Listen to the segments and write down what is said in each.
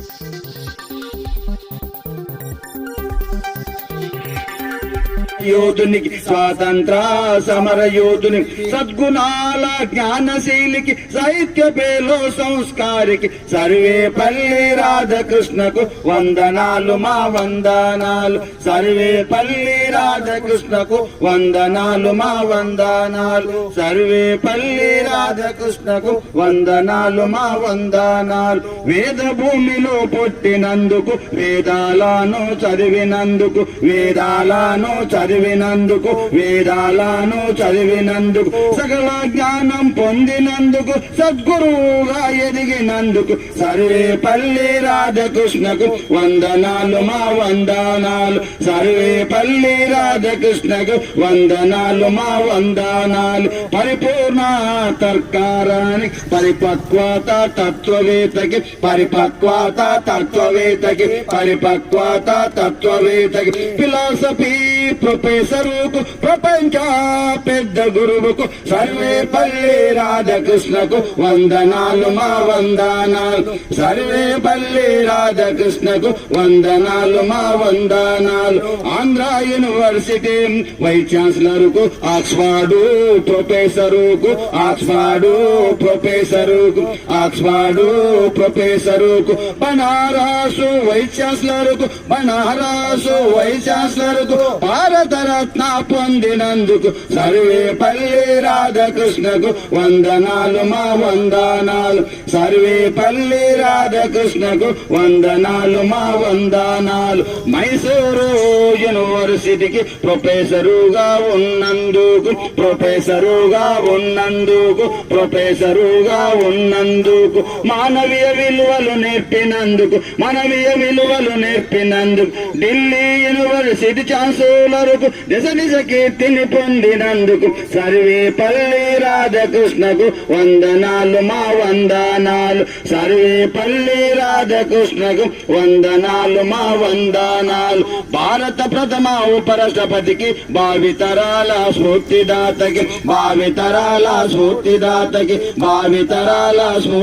すげえ! యోధునికి స్వాతంత్ర సమర యోధుని సద్గుణాల జ్ఞానశీలికి సాహిత్య పేలో సంస్కారికి సర్వే పల్లి రాధకృష్ణకు వందనాలు మా వందనాలు. సర్వే పల్లి రాధకృష్ణకు వందనాలు మా వందనాలు. సర్వేపల్లి రాధకృష్ణకు వందనాలు మా వందనాలు. వేద భూమిలో పుట్టినందుకు వేదాలను చదివినందుకు వేదాలను చదివినందుకు వేదాలను చదివినందుకు సకల జ్ఞానం పొందినందుకు సద్గురువుగా ఎదిగినందుకు సర్వేపల్లి రాధకృష్ణకు వందనాలు మా వందనాలు. సర్వేపల్లి రాధకృష్ణకు వందనాలు మా వందనాలు. పరిపూర్ణ తర్కారానికి పరిపక్వత తత్వవేత్తకి పరిపక్వత తత్వవేత్తకి పరిపక్వత తత్వవేత్తకి ఫిలాసఫీ స్వరూపు ప్రపంచ పెద్ద గురువుకు సర్వేపల్లి రాధకృష్ణకు వందనాలు మా వందనాలు. సర్వేపల్లి రాధకృష్ణకు వందనాలు మా వందనాలు. ఆంధ్ర యూనివర్సిటీ వైస్ ఛాన్సలర్కు ఆక్స్ఫర్డ్ ప్రొఫెసరుకు ఆక్స్ఫర్డ్ ప్రొఫెసరుకు. ప్రొఫెసరుకు బనారాసు వైస్ ఛాన్సలర్కు బనారాసు బనారసు వైస్ ఛాన్సలర్కు భారతరత్న పొందినందుకు సర్వేపల్లి రాధాకృష్ణకు వందనాలు మా వందనాలు. సర్వేపల్లి రాధాకృష్ణకు వందనాలు మా వందనాలు. మైసూరు యూనివర్సిటీకి ప్రొఫెసరుగా ఉన్నందుకు ప్రొఫెసరుగా ఉన్నందుకు ప్రొఫెసరుగా ఉన్నందుకు. మానవీయ విలువలు నేర్పినందుకు మానవీయ విలువలు నేర్పినందుకు ఢిల్లీ యూనివర్సిటీ ఛాన్సలర్కు నిజ నిజ కీర్తిని పొందినందుకు సర్వేపల్లి రాధాకృష్ణకు వందనాలు మా వందనాలు సర్వేపల్లి రాధాకృష్ణకు వందనాలు మా వందనాలు. భారత ప్రథమ ఉపరాష్ట్రపతికి భావితరాల స్ఫూర్తిదాతకి భావితరాల స్ఫూర్తిదాతకి భావితరాల స్ఫూర్తి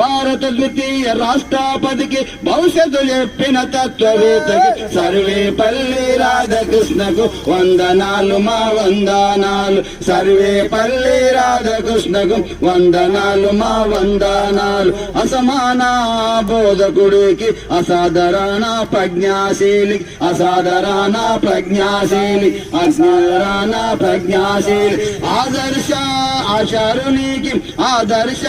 భారత ద్వితీయ రాష్ట్రపతికి భవిష్యత్తు చెప్పిన తత్వవేత్తకి సర్వేపల్లి రాధకృష్ణకు వందనాలు మా వందనాలు. సర్వేపల్లి రాధకృష్ణకు వందనాలు మా వందనాలు. అసమాన బోధకుడికి అసాధారణ ప్రజ్ఞాశీలి అసాధారణ ప్రజ్ఞాశీలి అసాధారణ ప్రజ్ఞాశీలి ఆదర్శ ఆచారునికి ఆదర్శ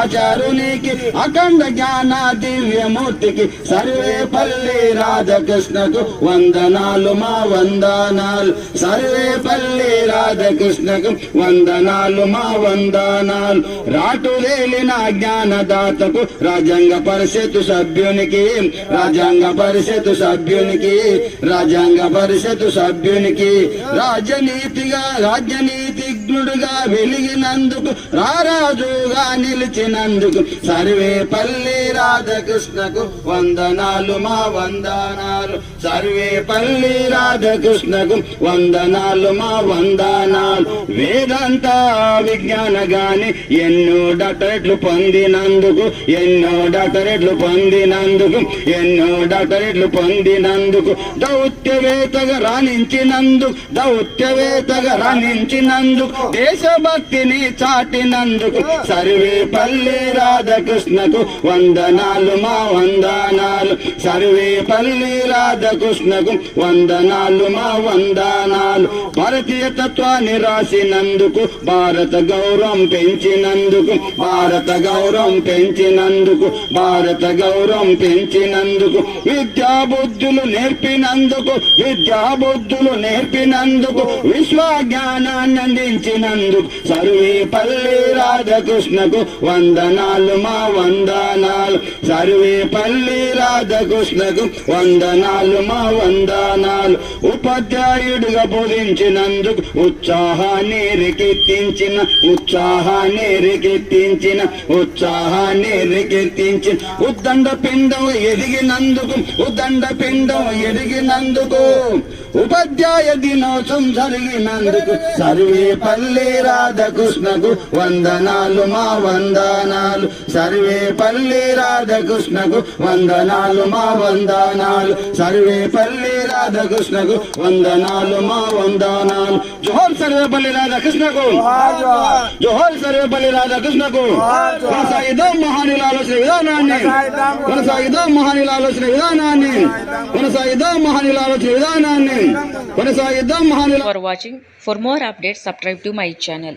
ఆచారునికి అఖండ జ్ఞాన దివ్యమూర్తికి సర్వేపల్లి రాధకృష్ణకు వందనాలు మా వందనాలు. సర్వేపల్లి రాధకృష్ణకు వందనాలు మా వందనాలు. రాటులేలిన జ్ఞానదాతకు రాజ్యాంగ పరిషత్ సభ్యునికి రాజ్యాంగ పరిషత్ సభ్యునికి రాజ్యాంగ పరిషత్ సభ్యునికి రాజనీతిగా రాజనీతి సూర్యుడుగా వెలిగినందుకు రారాజుగా నిలిచినందుకు సర్వేపల్లి రాధకృష్ణకు వందనాలు మా వందనాలు. సర్వేపల్లి రాధకృష్ణకు వందనాలు మా వందనాలు. వేదాంత విజ్ఞాన గాని ఎన్నో డాక్టరేట్లు పొందినందుకు ఎన్నో డాక్టరేట్లు పొందినందుకు ఎన్నో డాక్టరేట్లు పొందినందుకు దౌత్యవేత్తగా రాణించినందుకు దౌత్యవేత్తగా రాణించినందుకు. దేశభక్తిని చాటినందుకు సర్వేపల్లి రాధాకృష్ణకు వందనాలు మా వందనాలు. సర్వేపల్లి రాధాకృష్ణకు వందనాలు మా వందనాలు. భారతీయ తత్వాన్ని రాసినందుకు భారత గౌరవం పెంచినందుకు భారత గౌరవం పెంచినందుకు భారత గౌరవం పెంచినందుకు. విద్యా బుద్ధులు నేర్పినందుకు విద్యా బుద్ధులు నేర్పినందుకు విశ్వ జ్ఞానాన్ని అందించినందుకు సర్వేపల్లి రాధాకృష్ణకు వందనాలు మా వందనాలు. సర్వేపల్లి రాధాకృష్ణకు వందనాలు మా వందనాలు. ఉపాధ్యాయుడిగా బోధించినందుకు ఉత్సాహాన్ని రికెత్తించిన ఉత్సాహాన్ని రికెత్తించిన ఉత్సాహాన్ని రికెత్తించిన. ఉద్దండ పిండం ఎదిగినందుకు ఉద్దండ పిండం ఎదిగినందుకు. ఉపాధ్యాయ దినోత్సవం జరిగినందుకు సర్వేపల్లి పల్లి రాధకృష్ణకు వందనాలు మా వందనాలు. సర్వే పల్లి రాధకృష్ణకు వందనాలు. మా వందనాలు. సర్వే పల్లి రాధకృష్ణకు వందనాలు మా వందనాలు. జోహర్ సర్వేపల్లి రాధాకృష్ణకు. జోహర్ సర్వేపల్లి రాధాకృష్ణకు. కొనసాగిద్దాం మహానీయుల ఆలోచన విధానాన్ని. కొనసాగిద్దాం మహానీయుల ఆలోచన విధానాన్ని. కొనసాగిద్దాం మహానీయుల ఆలోచన విధానాన్ని. కొనసాగిద్దాం మహానీయుల for watching for more updates subscribe to my channel